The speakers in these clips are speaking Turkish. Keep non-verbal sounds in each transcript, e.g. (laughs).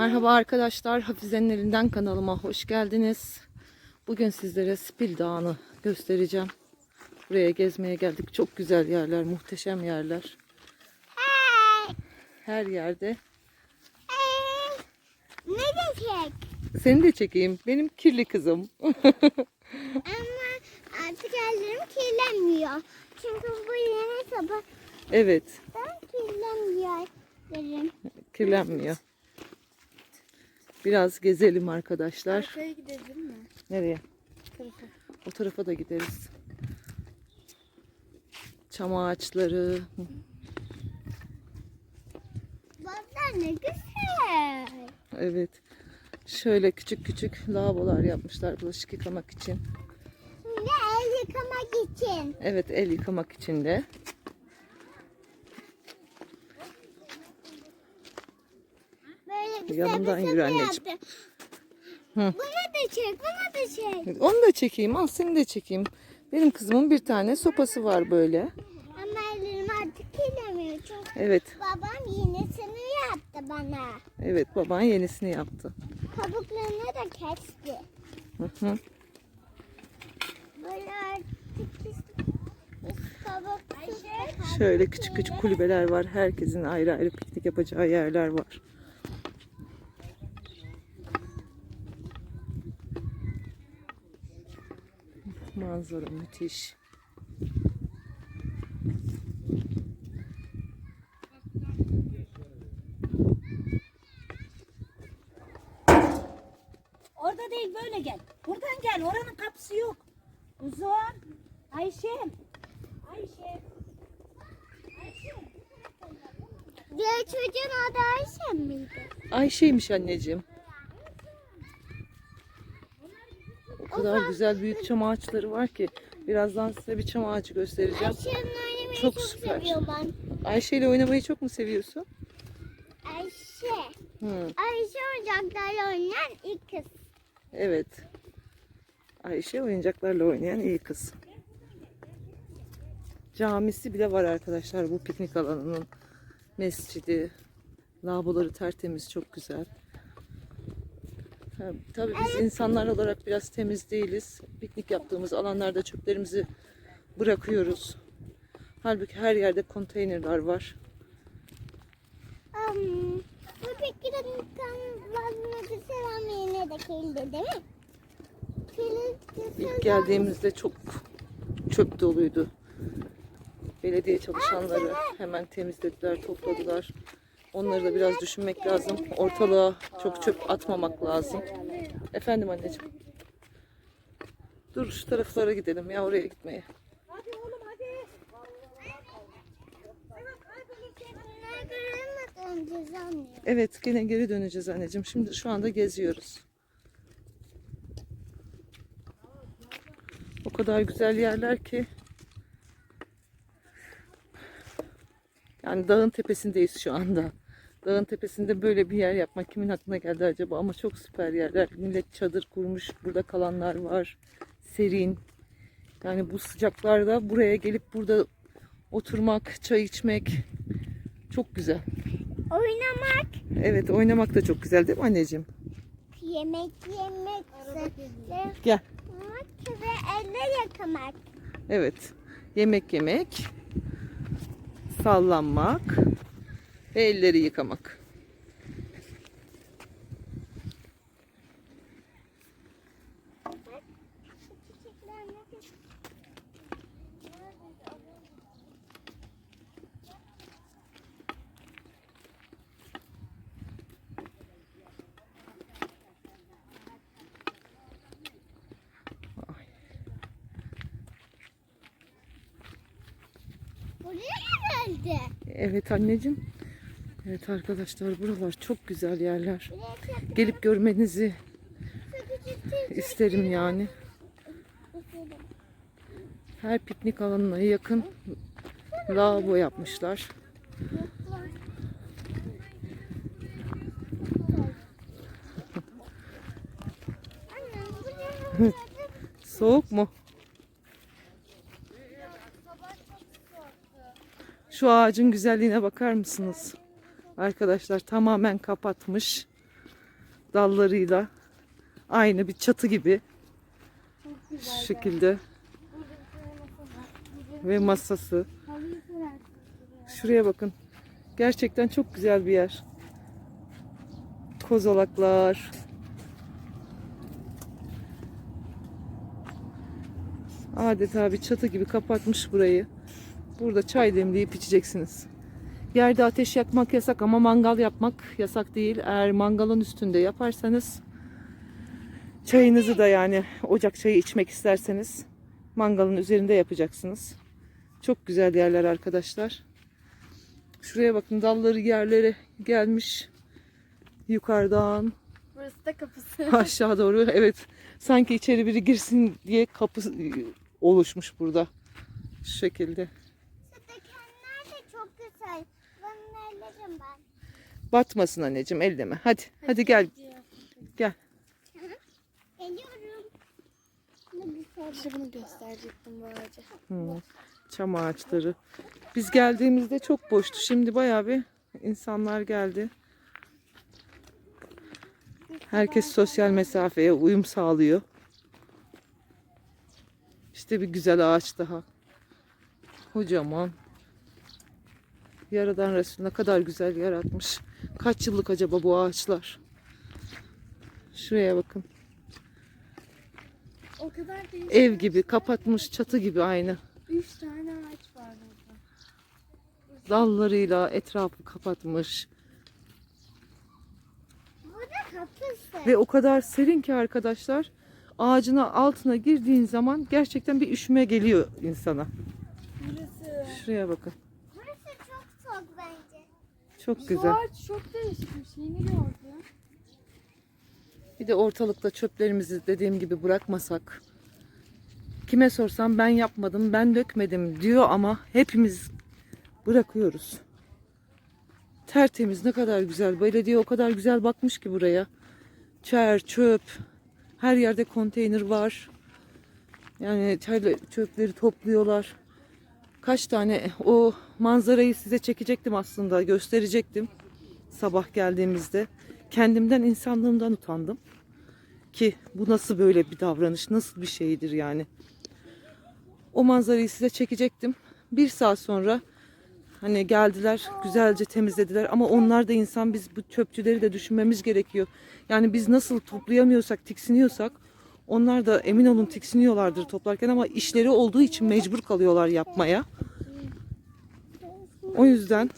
Merhaba arkadaşlar, Hafize'nin elinden kanalıma hoş geldiniz. Bugün sizlere Spil Dağı'nı göstereceğim. Buraya gezmeye geldik. Çok güzel yerler, muhteşem yerler. Her yerde. Ne diyecek? Seni de çekeyim. Benim kirli kızım. (laughs) Ama artık ellerim kirlenmiyor. Çünkü bu yeni sabah evet, ben kirlenmiyor ellerim. kirlenmiyor. Biraz gezelim arkadaşlar. Arkaya gidelim mi? Nereye? Tarafa. O tarafa da gideriz. Çam ağaçları. Baba ne güzel. Evet. Şöyle küçük küçük lavabolar yapmışlar bulaşık yıkamak için. Şimdi el yıkamak için. Evet el yıkamak için de. Böyle bir Yanımdan yürü anneciğim. Hı. Buna da çek, buna da çek. Onu da çekeyim. Al seni de çekeyim. Benim kızımın bir tane sopası var böyle. Ama ellerim artık kirlenmiyor. Çünkü Evet. babam yenisini yaptı bana. Evet baban yenisini yaptı. Kabuklarını da kesti. Hı hı. Böyle artık Şöyle küçük küçük kulübeler var. Herkesin ayrı ayrı piknik yapacağı yerler var. Manzara müthiş. Orada değil böyle gel. Buradan gel. Oranın kapısı yok. Uzun. Ayşem. Ayşem. Ayşem. Diğer çocuğun adı Ayşe miydi? Ayşe'ymiş anneciğim. O kadar güzel büyük çam ağaçları var ki. Birazdan size bir çam ağacı göstereceğim. Ayşe'nin oynamayı Çok çok, süper. seviyorum ben. Ayşe ile oynamayı çok mu seviyorsun? Ayşe. Hı, Ayşe oyuncaklarla oynayan ilk kız. evet. Ayşe oyuncaklarla oynayan iyi kız. Camisi bile var arkadaşlar bu piknik alanının. Mescidi, lavaboları tertemiz, çok güzel. Tabii biz insanlar olarak biraz temiz değiliz. Piknik yaptığımız alanlarda çöplerimizi bırakıyoruz. Halbuki her yerde konteynerler var. Um, bu fikrin lazımlığı selam yerine de kirli değil mi? İlk geldiğimizde çok çöp doluydu. Belediye çalışanları hemen temizlediler, topladılar. Onları da biraz düşünmek lazım. Ortalığa çok çöp atmamak lazım. Efendim anneciğim. Dur şu taraflara gidelim ya oraya gitmeye. Hadi oğlum hadi. Evet gene geri döneceğiz anneciğim. Şimdi şu anda geziyoruz. O kadar güzel yerler ki. Yani dağın tepesindeyiz şu anda. Dağın tepesinde böyle bir yer yapmak kimin aklına geldi acaba? Ama çok süper yerler. Millet çadır kurmuş. Burada kalanlar var. Serin. Yani bu sıcaklarda buraya gelip burada oturmak, çay içmek çok güzel. Oynamak, Evet oynamak da çok güzel değil mi anneciğim? yemek yemek, Gel. ve eller yıkamak. Evet. Yemek yemek, sallanmak ve elleri yıkamak. Buraya mı geldi? Evet anneciğim. Evet arkadaşlar buralar çok güzel yerler. Gelip görmenizi isterim yani. Her piknik alanına yakın lavabo yapmışlar. (laughs) Soğuk mu? Şu ağacın güzelliğine bakar mısınız? Arkadaşlar tamamen kapatmış. dallarıyla aynı bir çatı gibi şu şekilde ve masası. Şuraya bakın. Gerçekten çok güzel bir yer. Kozalaklar. Adeta bir çatı gibi kapatmış burayı. Burada çay demleyip içeceksiniz. Yerde ateş yakmak yasak ama mangal yapmak yasak değil. Eğer mangalın üstünde yaparsanız çayınızı da yani ocak çayı içmek isterseniz mangalın üzerinde yapacaksınız. Çok güzel yerler arkadaşlar. Şuraya bakın dalları yerlere gelmiş. Yukarıdan Burası da kapısı. (laughs) aşağı doğru. Evet. Sanki içeri biri girsin diye kapı oluşmuş burada. Şu şekilde. Şu dikenler de çok güzel. Ben. Batmasın anneciğim elleme. Hadi. Hadi gel. Gel. Geliyorum. Ne güzel. İşte bunu gösterecektim bu ağacı. Hı, Çam ağaçları. Biz geldiğimizde çok boştu. Şimdi bayağı bir insanlar geldi. Herkes sosyal mesafeye uyum sağlıyor. İşte bir güzel ağaç daha. Kocaman. Yaradan Resul ne kadar güzel yaratmış. Kaç yıllık acaba bu ağaçlar? Şuraya bakın. O kadar değil. Ev gibi kapatmış çatı gibi aynı. Üç tane ağaç var burada. dallarıyla etrafı kapatmış. Burada kapısı. Ve o kadar serin ki arkadaşlar ağacına altına girdiğin zaman gerçekten bir üşüme geliyor insana. Burası. Şuraya bakın. Burası çok soğuk bence. Çok güzel. ağaç çok değişmiş. Yeni gördüm. Bir de ortalıkta çöplerimizi dediğim gibi bırakmasak. Kime sorsam ben yapmadım, ben dökmedim diyor ama hepimiz bırakıyoruz. Tertemiz ne kadar güzel. Belediye o kadar güzel bakmış ki buraya. Çer, çöp. Her yerde konteyner var. Yani çöpleri topluyorlar. Kaç tane o manzarayı size çekecektim aslında, gösterecektim. Sabah geldiğimizde. Kendimden, insanlığımdan utandım. Ki bu nasıl böyle bir davranış, nasıl bir şeydir yani. O manzarayı size çekecektim. Bir saat sonra hani geldiler, güzelce temizlediler. Ama onlar da insan, biz bu çöpçüleri de düşünmemiz gerekiyor. Yani biz nasıl toplayamıyorsak, tiksiniyorsak onlar da emin olun tiksiniyorlardır toplarken ama işleri olduğu için mecbur kalıyorlar yapmaya. O yüzden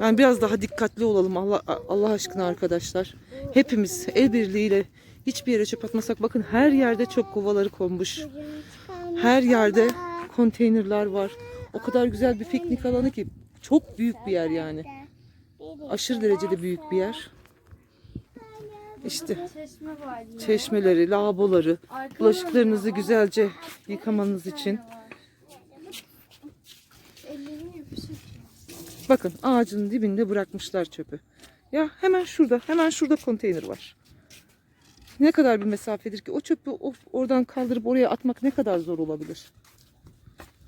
yani biraz daha dikkatli olalım Allah Allah aşkına arkadaşlar. Hepimiz el birliğiyle hiçbir yere çöp atmasak bakın her yerde çöp kovaları konmuş. Her yerde konteynerler var. O kadar güzel bir piknik alanı ki çok büyük bir yer yani. Aşırı derecede büyük bir yer. İşte Çeşme çeşmeleri, lavaboları, bulaşıklarınızı güzelce yıkamanız için. Bakın ağacın dibinde bırakmışlar çöpü. Ya hemen şurada, hemen şurada konteyner var. Ne kadar bir mesafedir ki o çöpü o- oradan kaldırıp oraya atmak ne kadar zor olabilir?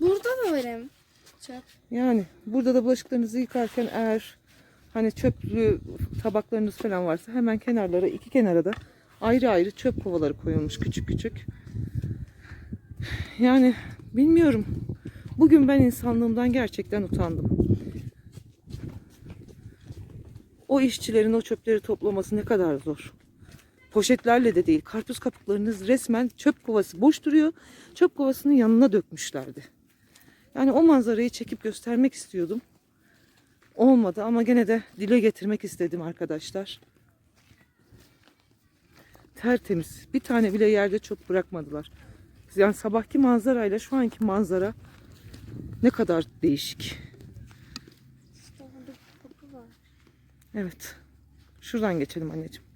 Burada da varım. Çöp. Yani burada da bulaşıklarınızı yıkarken eğer hani çöplü tabaklarınız falan varsa hemen kenarlara iki kenara da ayrı ayrı çöp kovaları koyulmuş küçük küçük. Yani bilmiyorum. Bugün ben insanlığımdan gerçekten utandım. O işçilerin o çöpleri toplaması ne kadar zor. Poşetlerle de değil. Karpuz kabuklarınız resmen çöp kovası boş duruyor. Çöp kovasının yanına dökmüşlerdi. Yani o manzarayı çekip göstermek istiyordum. Olmadı ama gene de dile getirmek istedim arkadaşlar. Tertemiz. Bir tane bile yerde çöp bırakmadılar. Yani sabahki manzarayla şu anki manzara ne kadar değişik. İşte burada bir kapı var. Evet. Şuradan geçelim anneciğim.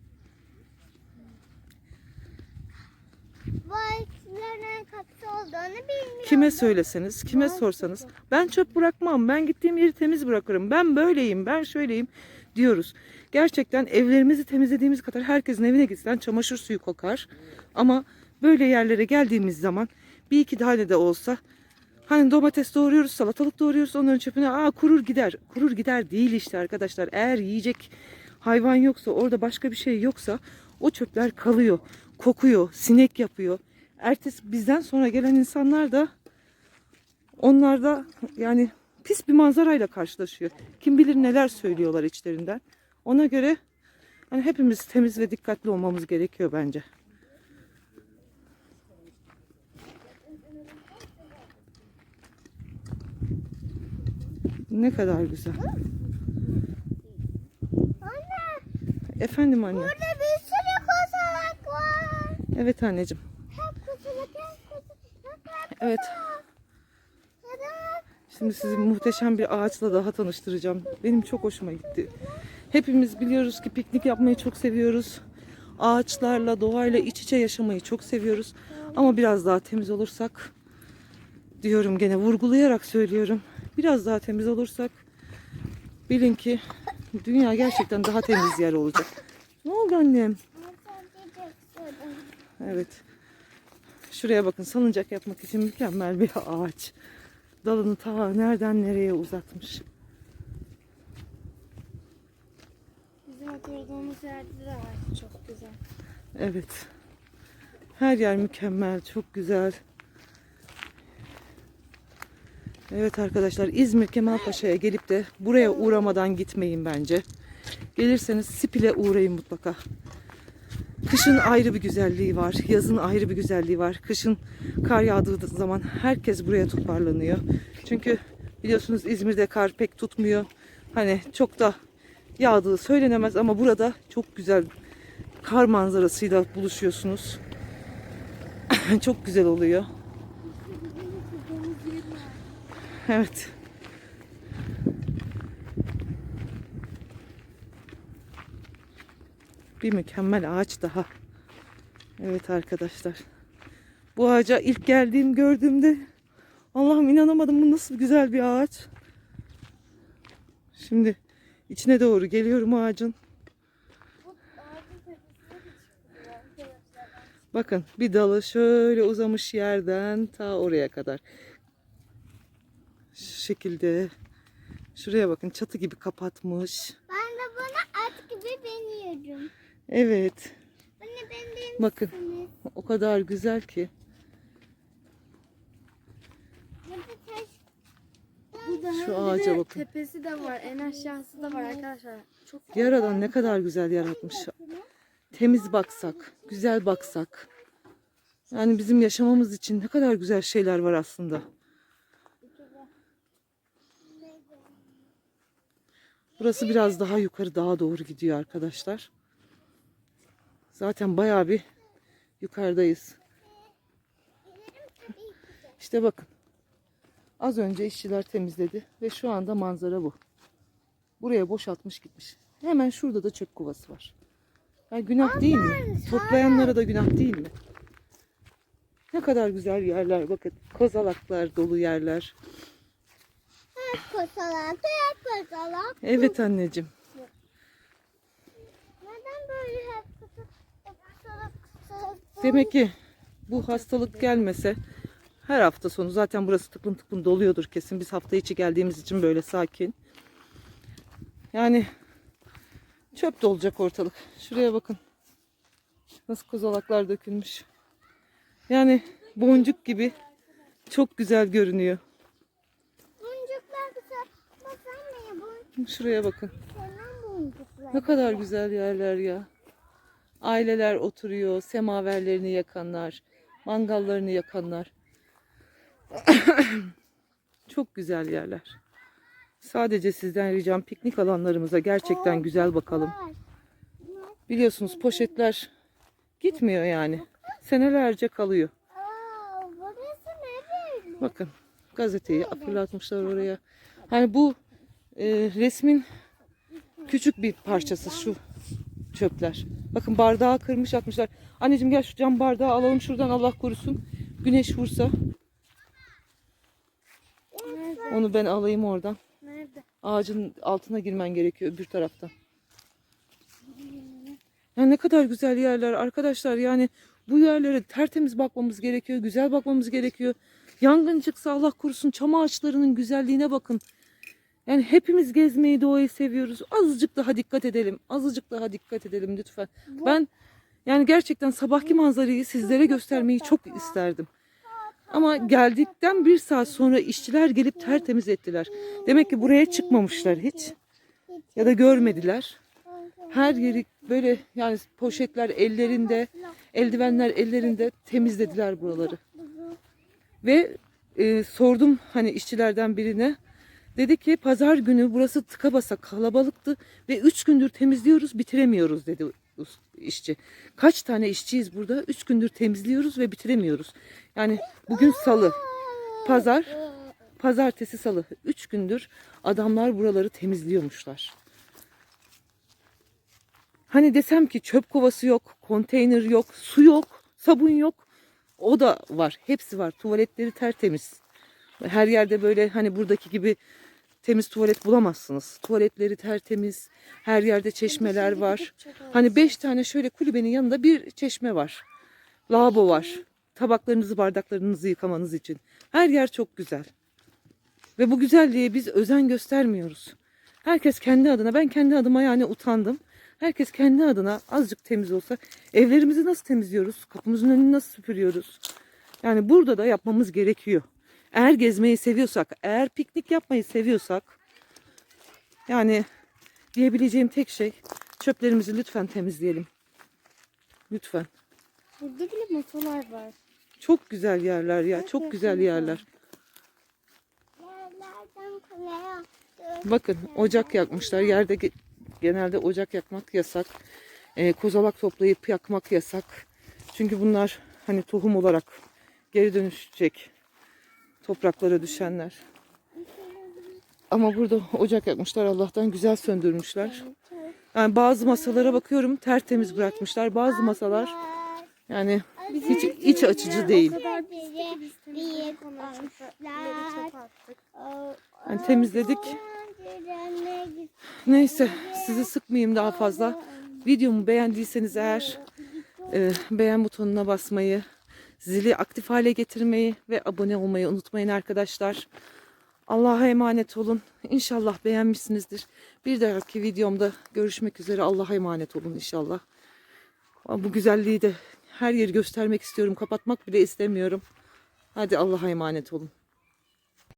Bu ağaçların kapısı olduğunu bilmiyorum. Kime söyleseniz, kime sorsanız ben çöp bırakmam, ben gittiğim yeri temiz bırakırım, ben böyleyim, ben şöyleyim diyoruz. Gerçekten evlerimizi temizlediğimiz kadar herkesin evine gitsen çamaşır suyu kokar. Ama böyle yerlere geldiğimiz zaman bir iki tane de olsa hani domates doğruyoruz, salatalık doğruyoruz onların çöpüne aa kurur gider. Kurur gider değil işte arkadaşlar. Eğer yiyecek hayvan yoksa, orada başka bir şey yoksa o çöpler kalıyor, kokuyor, sinek yapıyor. Ertesi bizden sonra gelen insanlar da onlar da yani pis bir manzarayla karşılaşıyor. Kim bilir neler söylüyorlar içlerinden. Ona göre hani hepimiz temiz ve dikkatli olmamız gerekiyor bence. Ne kadar güzel. Anne Efendim anne. burada bir sürü kozalak var. Evet anneciğim. Hep kozalak hep kozalak. Hep Evet. Şimdi sizi muhteşem bir ağaçla daha tanıştıracağım. Benim çok hoşuma gitti. Hepimiz biliyoruz ki piknik yapmayı çok seviyoruz. Ağaçlarla, doğayla iç içe yaşamayı çok seviyoruz. Ama biraz daha temiz olursak diyorum gene vurgulayarak söylüyorum. Biraz daha temiz olursak bilin ki dünya gerçekten daha temiz yer olacak. Ne oldu annem? Evet. Şuraya bakın salıncak yapmak için mükemmel bir ağaç. Dalını ta nereden nereye uzatmış. Bizim oturduğumuz yerde de var. Çok güzel. Evet. Her yer mükemmel, çok güzel. Evet arkadaşlar İzmir Kemalpaşa'ya gelip de buraya uğramadan gitmeyin bence. Gelirseniz Spil'e uğrayın mutlaka. Kışın ayrı bir güzelliği var. Yazın ayrı bir güzelliği var. Kışın kar yağdığı zaman herkes buraya toparlanıyor. Çünkü biliyorsunuz İzmir'de kar pek tutmuyor. Hani çok da yağdığı söylenemez ama burada çok güzel kar manzarasıyla buluşuyorsunuz. (laughs) çok güzel oluyor. Evet. Bir mükemmel ağaç daha. Evet arkadaşlar. Bu ağaca ilk geldiğim gördüğümde Allah'ım inanamadım bu nasıl güzel bir ağaç. Şimdi içine doğru geliyorum ağacın. Bakın bir dalı şöyle uzamış yerden ta oraya kadar. Şu şekilde. Şuraya bakın çatı gibi kapatmış. Ben de bana at gibi biniyorum. Evet. Anne ben de Bakın o kadar güzel ki. Şu ağaca de bakın. tepesi de var. En aşağısı da var arkadaşlar. Çok Yaradan ne kadar güzel yaratmış. Temiz baksak, güzel baksak. Yani bizim yaşamamız için ne kadar güzel şeyler var aslında. Burası biraz daha yukarı daha doğru gidiyor arkadaşlar. Zaten bayağı bir yukarıdayız. İşte bakın. Az önce işçiler temizledi ve şu anda manzara bu. Buraya boşaltmış gitmiş. Hemen şurada da çöp kovası var. Ya günah değil mi? Toplayanlara da günah değil mi? Ne kadar güzel yerler bakın. Kozalaklar dolu yerler. kozalak kozalak. Evet anneciğim. Neden böyle hep kozalak hep kozalak kozalak? Demek ki bu hastalık gelmese her hafta sonu zaten burası tıklım tıklım doluyordur kesin. Biz hafta içi geldiğimiz için böyle sakin. Yani çöp de olacak ortalık. Şuraya bakın. Nasıl kozalaklar dökülmüş. Yani boncuk gibi çok güzel görünüyor. Boncuklar güzel. Bak anne boncuk Şuraya bakın. Ne kadar güzel yerler ya. Aileler oturuyor, semaverlerini yakanlar, mangallarını yakanlar. (coughs) Çok güzel yerler. Sadece sizden ricam piknik alanlarımıza gerçekten güzel bakalım. Biliyorsunuz poşetler gitmiyor yani. Senelerce kalıyor. Bakın gazeteyi fırlatmışlar oraya. Hani bu e, resmin küçük bir parçası şu çöpler. Bakın bardağı kırmış atmışlar. Anneciğim gel şu cam bardağı alalım şuradan Allah korusun. Güneş vursa Nerede? onu ben alayım oradan. Nerede? Ağacın altına girmen gerekiyor öbür taraftan. Ya ne kadar güzel yerler arkadaşlar. Yani bu yerlere tertemiz bakmamız gerekiyor. Güzel bakmamız gerekiyor. Yangın çıksa Allah korusun çam ağaçlarının güzelliğine bakın. Yani hepimiz gezmeyi, doğayı seviyoruz. Azıcık daha dikkat edelim. Azıcık daha dikkat edelim lütfen. Ben yani gerçekten sabahki manzarayı sizlere göstermeyi çok isterdim. Ama geldikten bir saat sonra işçiler gelip tertemiz ettiler. Demek ki buraya çıkmamışlar hiç. Ya da görmediler. Her yeri böyle yani poşetler ellerinde, eldivenler ellerinde temizlediler buraları. Ve e, sordum hani işçilerden birine. Dedi ki pazar günü burası tıka basa kalabalıktı ve üç gündür temizliyoruz bitiremiyoruz dedi işçi. Kaç tane işçiyiz burada? Üç gündür temizliyoruz ve bitiremiyoruz. Yani bugün salı, pazar, pazartesi salı. Üç gündür adamlar buraları temizliyormuşlar. Hani desem ki çöp kovası yok, konteyner yok, su yok, sabun yok. O da var. Hepsi var. Tuvaletleri tertemiz. Her yerde böyle hani buradaki gibi temiz tuvalet bulamazsınız. Tuvaletleri tertemiz. Her yerde çeşmeler var. Hani beş tane şöyle kulübenin yanında bir çeşme var. Lavabo var. Tabaklarınızı, bardaklarınızı yıkamanız için. Her yer çok güzel. Ve bu güzelliğe biz özen göstermiyoruz. Herkes kendi adına, ben kendi adıma yani utandım. Herkes kendi adına azıcık temiz olsa. Evlerimizi nasıl temizliyoruz? Kapımızın önünü nasıl süpürüyoruz? Yani burada da yapmamız gerekiyor. Eğer gezmeyi seviyorsak, eğer piknik yapmayı seviyorsak yani diyebileceğim tek şey çöplerimizi lütfen temizleyelim. Lütfen. Burada bile masalar var. Çok güzel yerler ya. Çok güzel yerler. Bakın ocak yakmışlar. Yerde ge- genelde ocak yakmak yasak. Ee, kozalak toplayıp yakmak yasak. Çünkü bunlar hani tohum olarak geri dönüşecek topraklara düşenler. Ama burada ocak yakmışlar. Allah'tan güzel söndürmüşler. Yani bazı masalara bakıyorum tertemiz bırakmışlar. Bazı masalar yani hiç iç açıcı değil. Yani temizledik. Neyse sizi sıkmayayım daha fazla. Videomu beğendiyseniz eğer e, beğen butonuna basmayı, zili aktif hale getirmeyi ve abone olmayı unutmayın arkadaşlar. Allah'a emanet olun. İnşallah beğenmişsinizdir. Bir dahaki videomda görüşmek üzere. Allah'a emanet olun inşallah. Bu güzelliği de her yeri göstermek istiyorum. Kapatmak bile istemiyorum. Hadi Allah'a emanet olun.